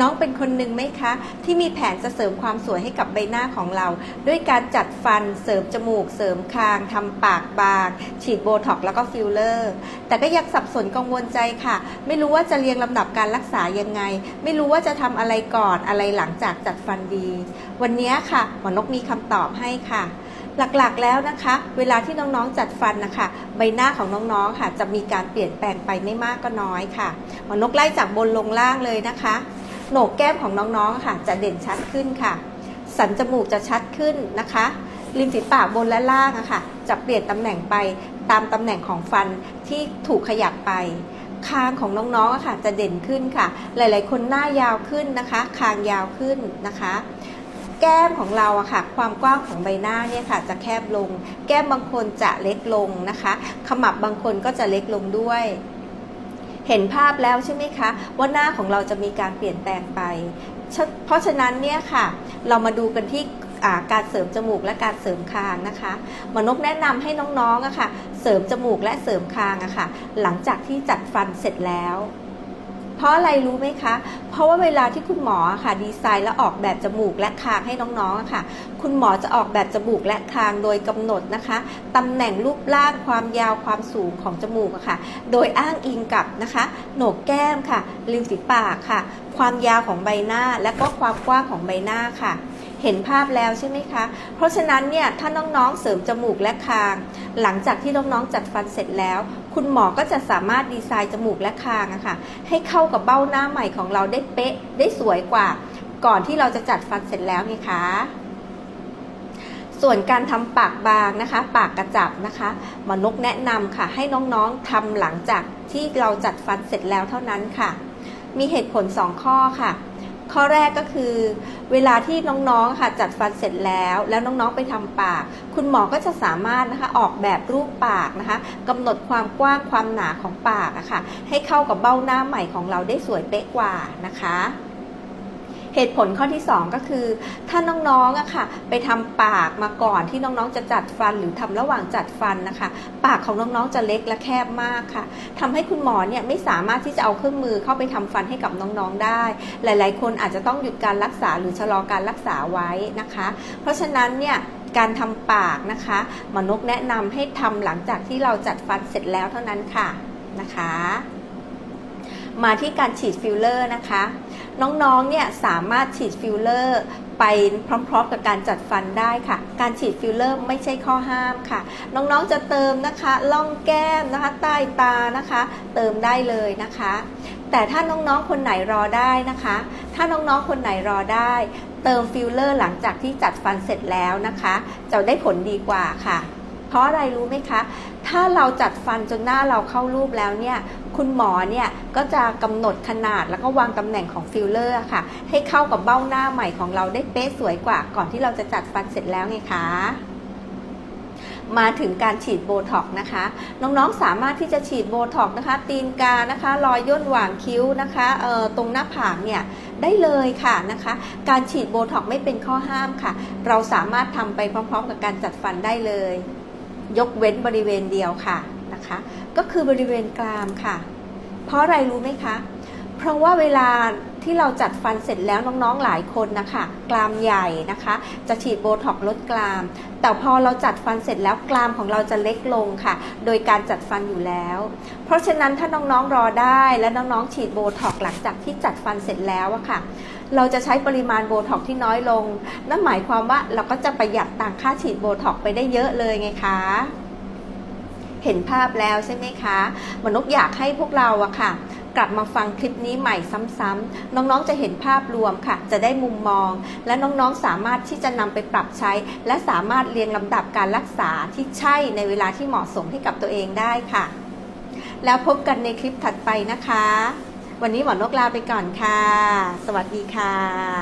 น้องเป็นคนหนึ่งไหมคะ ที่มีแผนจะเสริมความสวยให้กับใบหน้าของเรา ด้วยการจัดฟันเสริมจมูก เสริมคางทำปากบาง ฉีดโบท็อกแล้วก็ฟิลเลอร์ แต่ก็ยังสับสนกังวลใจค่ะ ไม่รู้ว่าจะเรียงลำดับการรักษายังไง ไม่รู้ว่าจะทำอะไรก่อนอะไรหลังจากจัดฟันดี วันนี้ค่ะหมอนกมีคำตอบให้ค่ะหลักๆแล้วนะคะ เวลาที่น้องๆจัดฟันนะคะใบหน้าของน้องๆค่ะ จะมีการเปลี่ยนแปลงไปไม่มากก็น้อยค่ะหมอนกไล่จากบนลงล่างเลยนะคะ โหนกแก้มของน้องๆค่ะ จะเด่นชัดขึ้นค่ะ สันจมูกจะชัดขึ้นนะคะ ริมฝีปากบนและล่างอะค่ะ จะเปลี่ยนตำแหน่งไปตามตำแหน่งของฟันที่ถูกขยับไป คางของน้องๆค่ะ จะเด่นขึ้นค่ะ หลายๆ คนหน้ายาวขึ้นนะคะ คางยาวขึ้นนะคะแก้มของเราอะค่ะ ความกว้างของใบหน้าเนี่ยค่ะ จะแคบลง แก้มบางคนจะเล็กลงนะคะ ขมับบางคนก็จะเล็กลงด้วย เห็นภาพแล้วใช่ไหมคะ ว่าหน้าของเราจะมีการเปลี่ยนแปลงไป เพราะฉะนั้นเนี่ยค่ะ เรามาดูกันที่การเสริมจมูกและการเสริมคางนะคะหมอนกแนะนำให้น้องๆอะค่ะ เสริมจมูกและเสริมคางอะค่ะ หลังจากที่จัดฟันเสร็จแล้ว เพราะอะไรรู้ไหมคะ เพราะว่าเวลาที่คุณหมอค่ะดีไซน์และออกแบบจมูกและคางให้น้องๆค่ะ คุณหมอจะออกแบบจมูกและคางโดยกำหนดนะคะตำแหน่งรูปร่างความยาวความสูงของจมูกค่ะ โดยอ้างอิงกับนะคะโหนกแก้มค่ะริมฝีปากค่ะ ความยาวของใบหน้าและก็ความกว้างของใบหน้าค่ะ เห็นภาพแล้วใช่ไหมคะ เพราะฉะนั้นเนี่ยถ้าน้องๆเสริมจมูกและคาง หลังจากที่น้องๆจัดฟันเสร็จแล้ว คุณหมอก็จะสามารถดีไซน์จมูกและคางอะค่ะให้เข้ากับเบ้าหน้าใหม่ของเราได้เป๊ะได้สวยกว่า ก่อนที่เราจะจัดฟันเสร็จแล้วไงคะส่วนการทำปากบางนะคะ ปากกระจับนะคะหมอนกแนะนำค่ะ ให้น้องๆทำหลังจากที่เราจัดฟันเสร็จแล้วเท่านั้นค่ะ มีเหตุผล 2 ข้อค่ะ ข้อแรกก็คือ เวลาที่น้องๆค่ะจัดฟันเสร็จแล้ว แล้วน้องๆไปทำปาก คุณหมอก็จะสามารถนะคะออกแบบรูปปากนะคะกำหนดความกว้างความหนาของปากอะค่ะให้เข้ากับเบ้าหน้าใหม่ของเราได้สวยเป๊ะกว่านะคะ เหตุผลข้อที่ 2 ก็คือ ถ้าน้องๆอะค่ะ ไปทำปากมาก่อนที่น้องๆจะจัดฟันหรือทำระหว่างจัดฟันนะคะ ปากของน้องๆจะเล็กและแคบมากค่ะทำให้คุณหมอเนี่ยไม่สามารถที่จะเอาเครื่องมือเข้าไปทำฟันให้กับน้องๆได้ หลายๆ คนอาจจะต้องหยุดการรักษาหรือชะลอการรักษาไว้นะคะ เพราะฉะนั้นเนี่ยการทำปากนะคะหมอนกแนะนำให้ทำหลังจากที่เราจัดฟันเสร็จแล้วเท่านั้นค่ะนะคะ มาที่การฉีดฟิลเลอร์นะคะ น้องๆ เนี่ยสามารถฉีดฟิลเลอร์ไปพร้อมๆ กับการจัดฟันได้ค่ะ การฉีดฟิลเลอร์ไม่ใช่ข้อห้ามค่ะ น้องๆ จะเติมนะคะล่องแก้มนะคะ ใต้ตานะคะ เติมได้เลยนะคะ แต่ถ้าน้องๆ คนไหนรอได้นะคะ ถ้าน้องๆ คนไหนรอได้ เติมฟิลเลอร์หลังจากที่จัดฟันเสร็จแล้วนะคะ จะได้ผลดีกว่าค่ะ เพราะอะไรรู้ไหมคะ ถ้าเราจัดฟันจนหน้าเราเข้ารูปแล้วเนี่ย คุณหมอเนี่ยก็จะกำหนดขนาดแล้วก็วางตำแหน่งของฟิลเลอร์ค่ะ ให้เข้ากับเบ้าหน้าใหม่ของเราได้เป๊ะสวยกว่า ก่อนที่เราจะจัดฟันเสร็จแล้วไงคะมาถึงการฉีดโบท็อกนะคะ น้องๆสามารถที่จะฉีดโบท็อกนะคะ ตีนกานะคะ รอยย่นหว่างคิ้วนะคะเอ่อตรงหน้าผากเนี่ยได้เลยค่ะนะคะ การฉีดโบท็อกไม่เป็นข้อห้ามค่ะ เราสามารถทำไปพร้อมๆ กับการจัดฟันได้เลย ยกเว้นบริเวณเดียวค่ะนะคะ ก็คือบริเวณกรามค่ะ เพราะอะไรรู้ไหมคะ เพราะว่าเวลา ที่เราจัดฟันเสร็จแล้วน้องๆหลายคนนะคะกรามใหญ่นะคะ จะฉีดโบท็อกซ์ลดกราม แต่พอเราจัดฟันเสร็จแล้วกรามของเราจะเล็กลงค่ะ โดยการจัดฟันอยู่แล้ว เพราะฉะนั้นถ้าน้องๆรอได้และน้องๆฉีดโบท็อกหลังจากที่จัดฟันเสร็จแล้วอะค่ะ เราจะใช้ปริมาณโบท็อกที่น้อยลง นั่นหมายความว่าเราก็จะประหยัดต่างค่าฉีดโบท็อกไปได้เยอะเลยไงคะเห็นภาพแล้วใช่ไหมคะ มนุษย์อยากให้พวกเราอะค่ะ กลับมาฟังคลิปนี้ใหม่ซ้ำๆน้องๆจะเห็นภาพรวมค่ะ จะได้มุมมอง และน้องๆสามารถที่จะนำไปปรับใช้ และสามารถเรียงลำดับการรักษาที่ใช่ในเวลาที่เหมาะสมให้กับตัวเองได้ค่ะ แล้วพบกันในคลิปถัดไปนะคะ วันนี้หมอนกลาไปก่อนค่ะ สวัสดีค่ะ